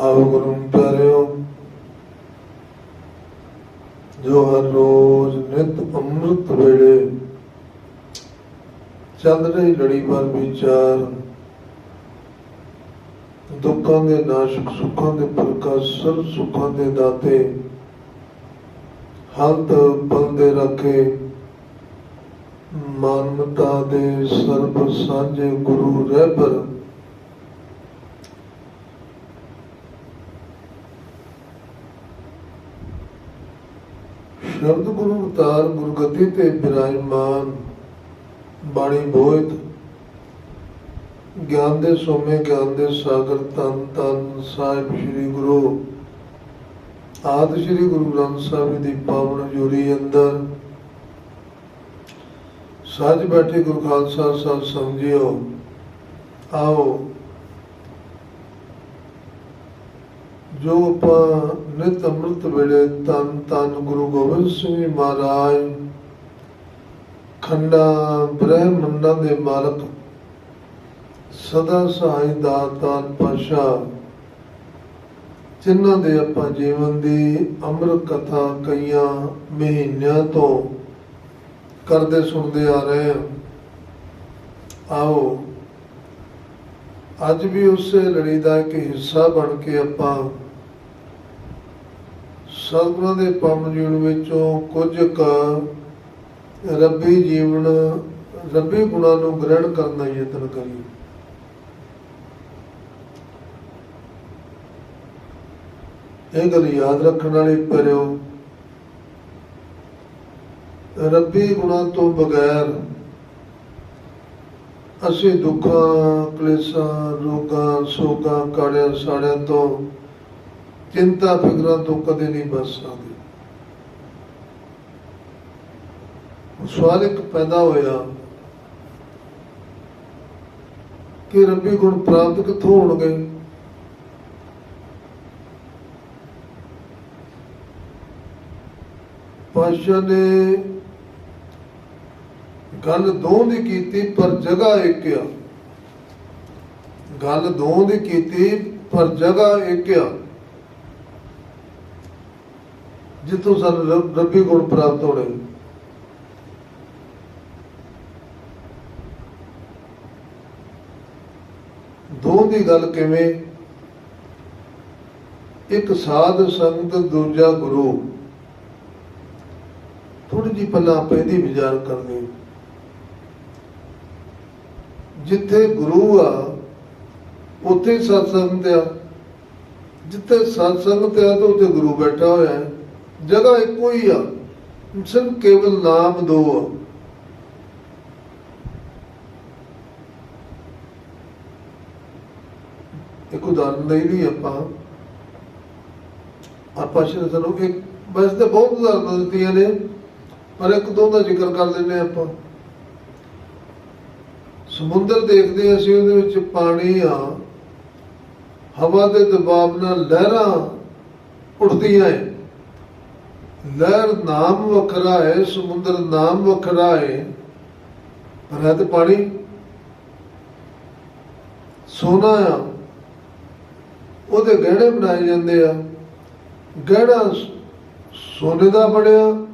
ਆਓ ਗੁਰੂ ਪਿਆਰਿਓ, ਜੋ ਹਰ ਰੋਜ਼ ਨਿਤ ਅੰਮ੍ਰਿਤ ਵੇਲੇ ਚੱਲ ਰਹੀ ਲੜੀ ਪਰ ਵਿਚਾਰ, ਦੁੱਖਾਂ ਦੇ ਨਾਸ਼ਕ, ਸੁੱਖਾਂ ਦੇ ਪ੍ਰਕਾਸ਼ ਸਰਬ ਸੁੱਖਾਂ ਦੇ ਦਾਤੇ ਹੰਤ ਬੰਦੇ ਰੱਖੇ, ਮਾਨਵਤਾ ਦੇ ਸਰਬ ਸਾਂਝੇ ਗੁਰੂ ਰਹਿਬਰ ਸ਼ਬਦ ਗੁਰੂ ਅਵਤਾਰ ਗੁਰਗਤੀ ਤੇ ਬਿਰਾਜਮਾਨ ਬਾਣੀ ਬੋਇਤ ਗਿਆਨ ਦੇ ਸੋਮੇ, ਗਿਆਨ ਦੇ ਸਾਗਰ, ਤਨ ਤਨ ਸਾਹਿਬ ਸ੍ਰੀ ਗੁਰੂ ਆਦ ਸ੍ਰੀ ਗੁਰੂ ਗ੍ਰੰਥ ਸਾਹਿਬ ਦੀ ਪਾਵਨ ਜੁਰੀ ਅੰਦਰ। ਸਾਜ ਬੈਠੇ ਗੁਰੂ ਖਾਲਸਾ ਸਾਹਿਬ ਸਮਝਿਓ, ਆਓ। ਜੋ ਆਪਾਂ ਨਿਤ ਅੰਮ੍ਰਿਤ ਵੇਲੇ ਤਨ ਤਨ ਗੁਰੂ ਗੋਬਿੰਦ ਸਿੰਘ ਜੀ ਮਹਾਰਾਜ, ਖੰਡਾ, ਬ੍ਰਹਮੰਡਾਂ ਦੇ ਮਾਲਕ, ਸਦਾ ਸਹਾਈ ਦਾਤਾਰ ਪਾਸ਼ਾ ਜਿਨ੍ਹਾਂ ਦੇ ਆਪਾਂ ਜੀਵਨ ਦੀ ਅੰਮ੍ਰਿਤ ਕਥਾ ਕਈਆਂ ਮਹੀਨਿਆਂ ਤੋਂ ਕਰਦੇ ਸੁਣਦੇ ਆ ਰਹੇ ਹਾਂ। ਆਓ, ਅੱਜ ਵੀ ਉਸੇ ਲੜੀ ਦਾ ਇੱਕ ਹਿੱਸਾ ਬਣ ਕੇ ਆਪਾਂ ਸਤਿਗੁਰਾਂ ਦੇ ਪਾਵਨ ਜੀਵਨ ਵਿੱਚੋਂ ਕੁਝ ਕ ਰੱਬੀ ਜੀਵਨ, ਰੱਬੀ ਗੁਣਾਂ ਨੂੰ ਗ੍ਰਹਿਣ ਕਰਨ ਦਾ ਯਤਨ ਕਰੀਏ। ਇਹ ਗੱਲ ਯਾਦ ਰੱਖਣ ਵਾਲੀ ਪਰਿਓ, ਰੱਬੀ ਗੁਣਾਂ ਤੋਂ ਬਗੈਰ ਅਸੀਂ ਦੁੱਖਾਂ, ਕਲੇਸ਼ਾਂ, ਰੋਗਾਂ, ਸੋਗਾਂ ਕਾੜਿਆਂ ਸਾੜਿਆਂ ਤੋਂ ਚਿੰਤਾ ਫਿਕਰਾਂ ਤੋਂ ਕਦੇ ਨਹੀਂ ਬਚ ਸਕਦੇ। ਸਵਾਲ ਇੱਕ ਪੈਦਾ ਹੋਇਆ ਕਿ ਰੱਬੀ ਗੁਣ ਪ੍ਰਾਪਤ ਕਿੱਥੋਂ ਹੋਣਗੇ? ਪਾਸ਼ਾ ਨੇ ਗੱਲ ਦੋ ਦੀ ਕੀਤੀ ਪਰ ਜਗ੍ਹਾ ਇੱਕ ਆ ਗੱਲ ਦੋ ਦੀ ਕੀਤੀ ਪਰ ਜਗ੍ਹਾ ਇੱਕ ਆ ਜਿੱਥੋਂ ਸਾਨੂੰ ਰੱਬੀ ਗੁਣ ਪ੍ਰਾਪਤ ਹੋਣੇ। ਦੋ ਦੀ ਗੱਲ ਕਿਵੇਂ? ਇੱਕ ਸਾਧ ਸੰਗਤ, ਦੂਜਾ ਗੁਰੂ। ਥੋੜੀ ਜੀ ਪਹਿਲਾਂ ਆਪਾਂ ਇਹਦੀ ਵਿਚਾਰ ਕਰਦੇ ਜਿੱਥੇ ਗੁਰੂ ਆ, ਉੱਥੇ ਸਤਸੰਗ ਤੇ ਆ। ਜਿੱਥੇ ਸਤਸੰਗ ਤੇ ਆ, ਤਾਂ ਉੱਥੇ ਗੁਰੂ ਬੈਠਾ ਹੋਇਆ ਹੈ। ਜਗ੍ਹਾ ਇੱਕੋ ਹੀ ਆ। ਸਿਰਫ ਕੇਵਲ ਨਾਮ ਦੋ ਆ। ਇੱਕ ਉਦਾਹਰਨ ਲਈ ਲਈ ਆਪਾਂ ਆਪਾਂ ਸ਼ਰ ਸਾਨੂੰ ਇੱਕ ਬਸ ਤੇ ਬਹੁਤ ਉਦਾਹਰਨਾਂ ਦਿੱਤੀਆਂ ਨੇ, ਪਰ ਇੱਕ ਦੋ ਦਾ ਜ਼ਿਕਰ ਕਰ ਲੈਂਦੇ ਹਾਂ ਆਪਾਂ। ਸਮੁੰਦਰ ਦੇਖਦੇ ਹਾਂ ਅਸੀਂ, ਉਹਦੇ ਵਿੱਚ ਪਾਣੀ ਆ, ਹਵਾ ਦੇ ਦਬਾਅ ਨਾਲ ਲਹਿਰਾਂ ਉੱਠਦੀਆਂ ਹੈ ਲਹਿਰ ਨਾਮ ਵੱਖਰਾ ਹੈ, ਸਮੁੰਦਰ ਨਾਮ ਵੱਖਰਾ ਹੈ। ਪਰ ਹੈ ਤੇ ਪਾਣੀ। ਸੋਨਾ ਆ। ਉਹਦੇ ਗਹਿਣੇ ਬਣਾਏ ਜਾਂਦੇ ਆ। ਗਹਿਣਾ ਸੋਨੇ ਦਾ ਬਣਿਆ।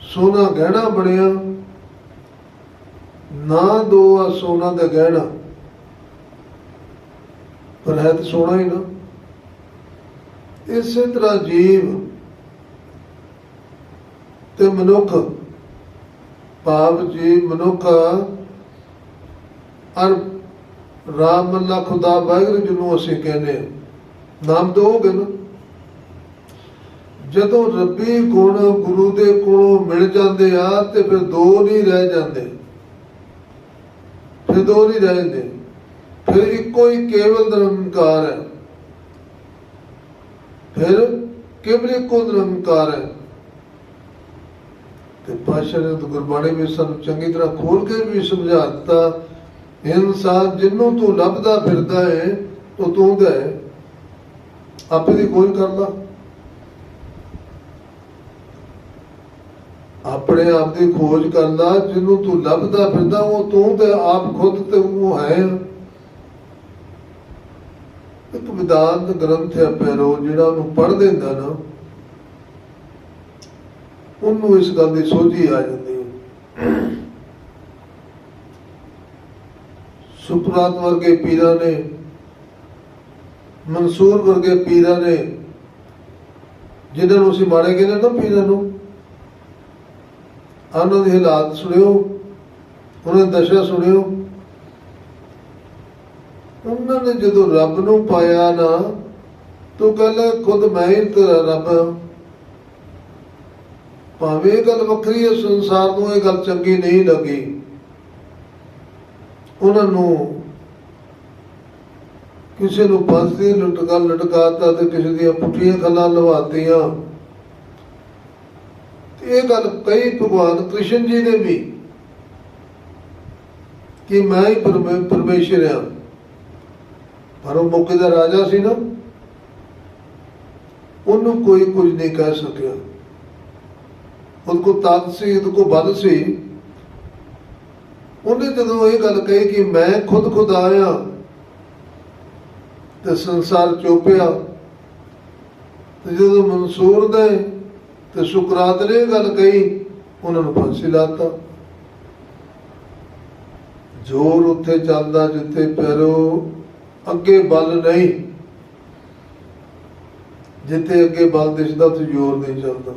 ਸੋਨਾ ਗਹਿਣਾ ਬਣਿਆ। ਨਾ ਦੋ ਆ ਸੋਨਾ ਦਾ ਗਹਿਣਾ। ਪਰ ਹੈ ਤਾਂ ਸੋਨਾ ਹੀ ਨਾ। ਇਸੇ ਤਰ੍ਹਾਂ ਜੀਵ ਤੇ ਮਨੁੱਖ, ਭਾਵ ਜੀ ਮਨੁੱਖ ਅਰ ਰਾਮ ਅੱਲਾ ਖੁਦਾ ਵਾਹਿਗੁਰੂ ਜਿਹਨੂੰ ਅਸੀਂ ਕਹਿੰਦੇ ਹਾਂ। ਨਾਮ ਦੋਗੇ ਨਾ? ਜਦੋਂ ਰੱਬੀ ਗੁਣ ਗੁਰੂ ਦੇ ਕੋਲੋਂ ਮਿਲ ਜਾਂਦੇ ਆ ਤੇ ਫਿਰ ਦੋ ਨਹੀਂ ਰਹਿ ਜਾਂਦੇ। ਫਿਰ ਦੋ ਨਹੀਂ ਰਹਿੰਦੇ ਫਿਰ ਇੱਕੋ ਹੀ ਕੇਵਲ ਨਿਰੰਕਾਰ ਹੈ। ਫਿਰ ਕੇਵਲ ਇੱਕੋ ਨਿਰੰਕਾਰ ਹੈ? ਤੇ ਪਾਸ਼ਾ ਨੇ ਗੁਰਬਾਣੀ ਵਿੱਚ ਸਾਨੂੰ ਚੰਗੀ ਤਰ੍ਹਾਂ ਖੋਲ ਕੇ ਵੀ ਸਮਝਾ ਦਿੱਤਾ। ਇਨਸਾਨ ਜਿੰਨੂੰ ਤੂੰ ਲੱਭਦਾ ਫਿਰਦਾ ਹੈ ਉਹ ਤੂੰ ਦਾ ਹੈ ਆਪੇ ਦੀ ਖੋਜ ਕਰ ਲਾ। ਆਪਣੇ ਆਪ ਦੀ ਖੋਜ ਕਰ ਜਿਹਨੂੰ ਤੂੰ ਲੱਭਦਾ ਫਿਰਦਾ, ਉਹ ਤੂੰ ਤੇ ਆਪ ਖੁਦ ਤੇ ਉਹ ਹੈ। ਇੱਕ ਵਿਦਾਂਤ ਗ੍ਰੰਥ ਹੈ, ਪੈਰੋ, ਜਿਹੜਾ ਉਹਨੂੰ ਪੜ੍ਹ ਦਿੰਦਾ ਨਾ ਉਹਨੂੰ ਇਸ ਗੱਲ ਦੀ ਸੋਝੀ ਆ ਜਾਂਦੀ ਹੈ। ਸੁਪਰਾਤ ਵਰਗੇ ਪੀਰਾਂ ਨੇ, ਮਨਸੂਰ ਵਰਗੇ ਪੀਰਾਂ ਨੇ, ਜਿਨ੍ਹਾਂ ਨੂੰ ਅਸੀਂ ਮਾਰੇ ਗਏ ਨਾ ਪੀਰਾਂ ਨੂੰ ਉਹਨਾਂ ਦੇ ਹਾਲਾਤ ਸੁਣਿਓ, ਉਹਨਾਂ ਦੀ ਦਸ਼ਾ ਸੁਣਿਓ। ਉਹਨਾਂ ਨੇ ਜਦੋਂ ਰੱਬ ਨੂੰ ਪਾਇਆ ਨਾ, ਤੂੰ ਕਹਿੰਦਾ, ਖੁਦ ਮੈਂ ਹੀ ਤੇਰਾ ਰੱਬ ਹਾਂ। ਭਾਵੇਂ ਇਹ ਗੱਲ ਵੱਖਰੀ ਹੈ, ਸੰਸਾਰ ਨੂੰ ਇਹ ਗੱਲ ਚੰਗੀ ਨਹੀਂ ਲੱਗੀ। ਉਹਨਾਂ ਨੂੰ ਕਿਸੇ ਨੂੰ ਫਾਂਸੀ ਲਟਕਾ, ਲਟਕਾਤਾ ਤੇ ਕਿਸੇ ਦੀਆਂ ਪੁੱਠੀਆਂ ਗੱਲਾਂ ਲਵਾਤੀਆਂ। ਇਹ ਗੱਲ ਕਈ ਭਗਵਾਨ ਕ੍ਰਿਸ਼ਨ ਜੀ ਨੇ ਵੀ ਕਿ ਮੈਂ ਹੀ ਪਰਮੇ- ਪਰਮੇਸ਼ਰ ਹਾਂ। ਪਰ ਉਹ ਮੌਕੇ ਦਾ ਰਾਜਾ ਸੀ ਨਾ। ਉਹਨੂੰ ਕੋਈ ਕੁਝ ਨਹੀਂ ਕਹਿ ਸਕਿਆ। ਉਹਦੇ ਕੋ ਤਾਕਤ ਸੀ ਉਹਦੇ ਕੋ ਬਲ ਸੀ। ਉਹਨੇ ਜਦੋਂ ਇਹ ਗੱਲ ਕਹੀ ਕਿ ਮੈਂ ਖੁਦ ਖੁਦ ਆਇਆ ਤੇ ਸੰਸਾਰ ਚੋਪਿਆ, ਤੇ ਜਦੋਂ ਮਨਸੂਰ ਨੇ ਤੇ ਸੁਕਰਾਤ ਨੇ ਗੱਲ ਕਹੀ, ਉਹਨਾਂ ਨੂੰ ਫਾਂਸੀ ਲਾਤਾ। ਜ਼ੋਰ ਉੱਥੇ ਚੱਲਦਾ ਜਿੱਥੇ ਪੈਰੋ ਅੱਗੇ ਬਲ ਨਹੀਂ। ਜਿੱਥੇ ਅੱਗੇ ਬਲ ਦਿਸਦਾ ਉੱਥੇ ਜ਼ੋਰ ਨਹੀਂ ਚੱਲਦਾ।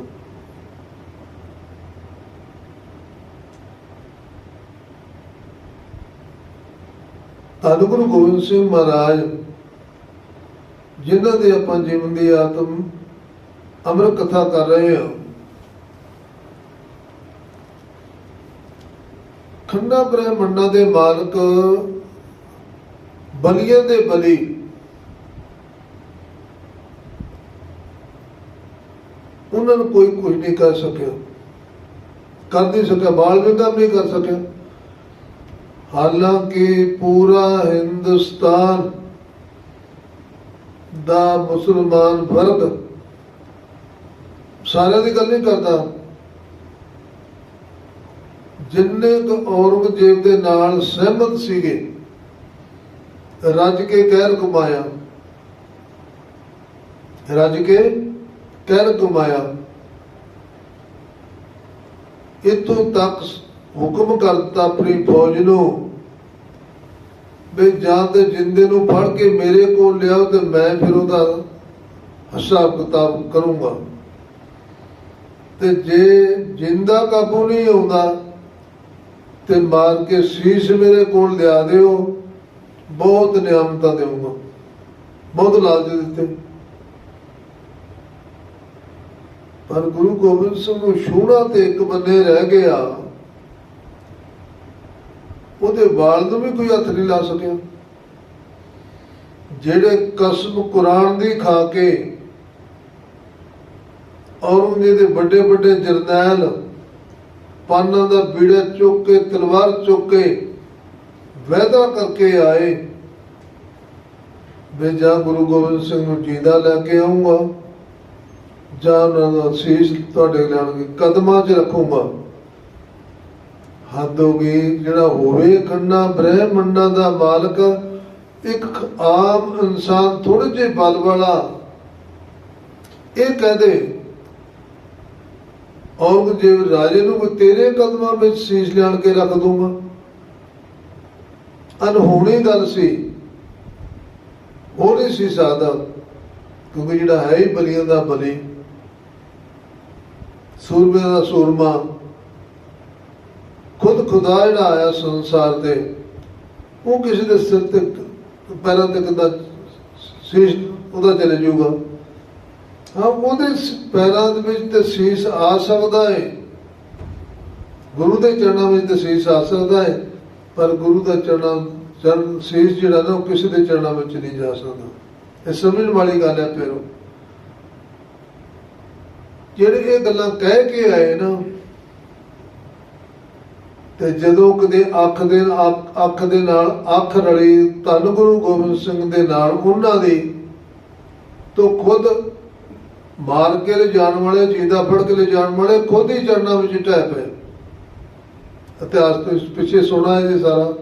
ਧੰਨ ਗੁਰੂ ਗੋਬਿੰਦ ਸਿੰਘ ਮਹਾਰਾਜ, ਜਿਨ੍ਹਾਂ ਦੇ ਆਪਾਂ ਜੀਵਨ ਦੀ ਆਤਮ ਅਮਰ ਕਥਾ ਕਰ ਰਹੇ ਹਾਂ। ਖੰਡਾ ਬ੍ਰਹਮੰਡਾਂ ਦੇ ਮਾਲਕ, ਬਲੀਆਂ ਦੇ ਬਲੀ। ਉਹਨਾਂ ਨੂੰ ਕੋਈ ਕੁਝ ਨਹੀਂ ਕਰ ਸਕਿਆ। ਕਰ ਨਹੀਂ ਸਕਿਆ, ਬਾਲ ਵਿੰਗਾ ਵੀ ਨਹੀਂ ਕਰ ਸਕਿਆ। ਹਾਲਾਂਕਿ ਪੂਰਾ ਹਿੰਦੁਸਤਾਨ ਦਾ ਮੁਸਲਮਾਨ ਵਰਗ ਸਾਰਿਆਂ ਦੀ ਗੱਲ ਨਹੀਂ ਕਰਦਾ। ਜਿੰਨੇ ਕੁ ਔਰੰਗਜ਼ੇਬ ਦੇ ਨਾਲ ਸਹਿਮਤ ਸੀਗੇ, ਰੱਜ ਕੇ ਕਹਿਰ ਕਮਾਇਆ ਰੱਜ ਕੇ ਕਹਿਰ ਕਮਾਇਆ ਇਤੋਂ ਤੱਕ ਹੁਕਮ ਕਰਤਾ ਆਪਣੀ ਫੌਜ ਨੂੰ ਵੀ ਜਾਂ ਤੇ ਜਿੰਦੇ ਨੂੰ ਫੜ ਕੇ ਮੇਰੇ ਕੋਲ ਲਿਆਓ ਤੇ ਮੈਂ ਫਿਰ ਉਹਦਾ ਹਿਸਾਬ ਕਿਤਾਬ ਕਰੂੰਗਾ। ਤੇ ਜੇ ਜਿੰਦਾ ਕਾਬੂ ਨਹੀਂ ਆਉਂਦਾ ਤੇ ਮਾਰ ਕੇ ਸੀਸ ਮੇਰੇ ਕੋਲ ਲਿਆ ਦਿਓ, ਬਹੁਤ ਨਿਆਮਤਾਂ ਦੇਵਾਂਗਾ ਬਹੁਤ ਲਾਲਚ ਦਿੱਤੇ। ਪਰ ਗੁਰੂ ਗੋਬਿੰਦ ਸਿੰਘ ਨੂੰ ਛੂਣਾ ਤੇ ਇੱਕ ਬੰਨੇ ਰਹਿ ਗਿਆ। ਉਹਦੇ ਵਾਲ ਨੂੰ ਵੀ ਕੋਈ ਹੱਥ ਨਹੀਂ ਲਾ ਸਕਿਆ। ਜਿਹੜੇ ਕਸਮ ਕੁਰਾਨ ਦੀ ਖਾ ਕੇ ਔਰੰਗਜ਼ੇਬ ਦੇ ਵੱਡੇ ਵੱਡੇ ਜਰਨੈਲ ਪਾਨਾਂ ਦਾ ਬੀੜਾ ਚੁੱਕ ਕੇ, ਤਲਵਾਰ ਚੁੱਕ ਕੇ ਵਾਅਦਾ ਕਰਕੇ ਆਏ ਵੀ ਜਾਂ ਗੁਰੂ ਗੋਬਿੰਦ ਸਿੰਘ ਨੂੰ ਜੀਦਾ ਲੈ ਕੇ ਆਉਂਗਾ ਜਾਂ ਉਹਨਾਂ ਦਾ ਸੀਸ ਤੁਹਾਡੇ ਲੈਣਗੇ ਕਦਮਾਂ 'ਚ ਰੱਖੂੰਗਾ। ਹੱਦ ਹੋ ਗਈ, ਜਿਹੜਾ ਹੋਵੇ ਖੰਡਾ ਬ੍ਰਹਿਮੰਡਾਂ ਦਾ ਮਾਲਕ, ਇੱਕ ਆਮ ਇਨਸਾਨ ਥੋੜੇ ਜਿਹੇ ਬਲ ਵਾਲਾ। ਇਹ ਕਹਦੇ, ਔਰੰਗਜ਼ੇਬ ਰਾਜੇ ਨੂੰ ਕੋਈ ਤੇਰੇ ਕਦਮਾਂ ਵਿੱਚ ਸੀਸ ਲਿਆਣ ਕੇ ਰੱਖ ਦੂੰਗਾ। ਅਨਹੋਣੀ ਗੱਲ ਸੀ। ਉਹ ਨਹੀਂ ਸੀ ਸਕਦਾ ਕਿਉਂਕਿ ਜਿਹੜਾ ਹੈ ਹੀ ਬਲੀਆਂ ਦਾ ਬਲੀ। ਸੂਰਮੇ ਦਾ ਸੂਰਮਾ ਖੁਦ ਖੁਦਾ ਜਿਹੜਾ ਆਇਆ ਸੰਸਾਰ ਦੇ ਉਹ ਕਿਸੇ ਦੇ ਸਿਰ ਤੇ, ਪੈਰਾਂ ਤੇ ਕਿੱਦਾਂ ਸੀਸ ਉਹਦਾ ਚਲੇ ਜਾਊਗਾ? ਹਾਂ, ਉਹਦੇ ਪੈਰਾਂ ਦੇ ਵਿੱਚ ਤੇ ਸੀਸ ਆ ਸਕਦਾ ਹੈ ਗੁਰੂ ਦੇ ਚਰਨਾਂ ਵਿੱਚ ਤੇ ਸੀਸ ਆ ਸਕਦਾ ਹੈ ਪਰ ਗੁਰੂ ਦਾ ਚਰਨਾਂ, ਚਰਨ, ਸੀਸ ਜਿਹੜਾ ਨਾ, ਉਹ ਕਿਸੇ ਦੇ ਚਰਨਾਂ ਵਿੱਚ ਨਹੀਂ ਜਾ ਸਕਦਾ। ਇਹ ਸਮਝਣ ਵਾਲੀ ਗੱਲ ਹੈ ਪੇਰੋ ਜਿਹੜੇ ਇਹ ਗੱਲਾਂ ਕਹਿ ਕੇ ਆਏ ਨਾ ਤੇ ਜਦੋਂ ਕਦੇ ਅੱਖ ਦੇ ਅੱਖ- ਦੇ ਨਾਲ ਅੱਖ ਰਲੀ, ਧੰਨ ਗੁਰੂ ਗੋਬਿੰਦ ਸਿੰਘ ਦੇ ਨਾਲ ਉਹਨਾਂ ਦੀ, ਤੋਂ ਖੁਦ ਮਾਰ ਕੇ ਲੈ ਜਾਣ ਵਾਲੇ ਜਿੰਦਾ ਫੜ ਕੇ ਲੈ ਜਾਣ ਵਾਲੇ ਖੁਦ ਹੀ ਚਰਨਾਂ ਵਿੱਚ ਢਹਿ ਪਏ। ਇਤਿਹਾਸ ਤੋਂ ਪਿੱਛੇ ਸੁਣਾ ਹੈ ਜੀ ਸਾਰਾ।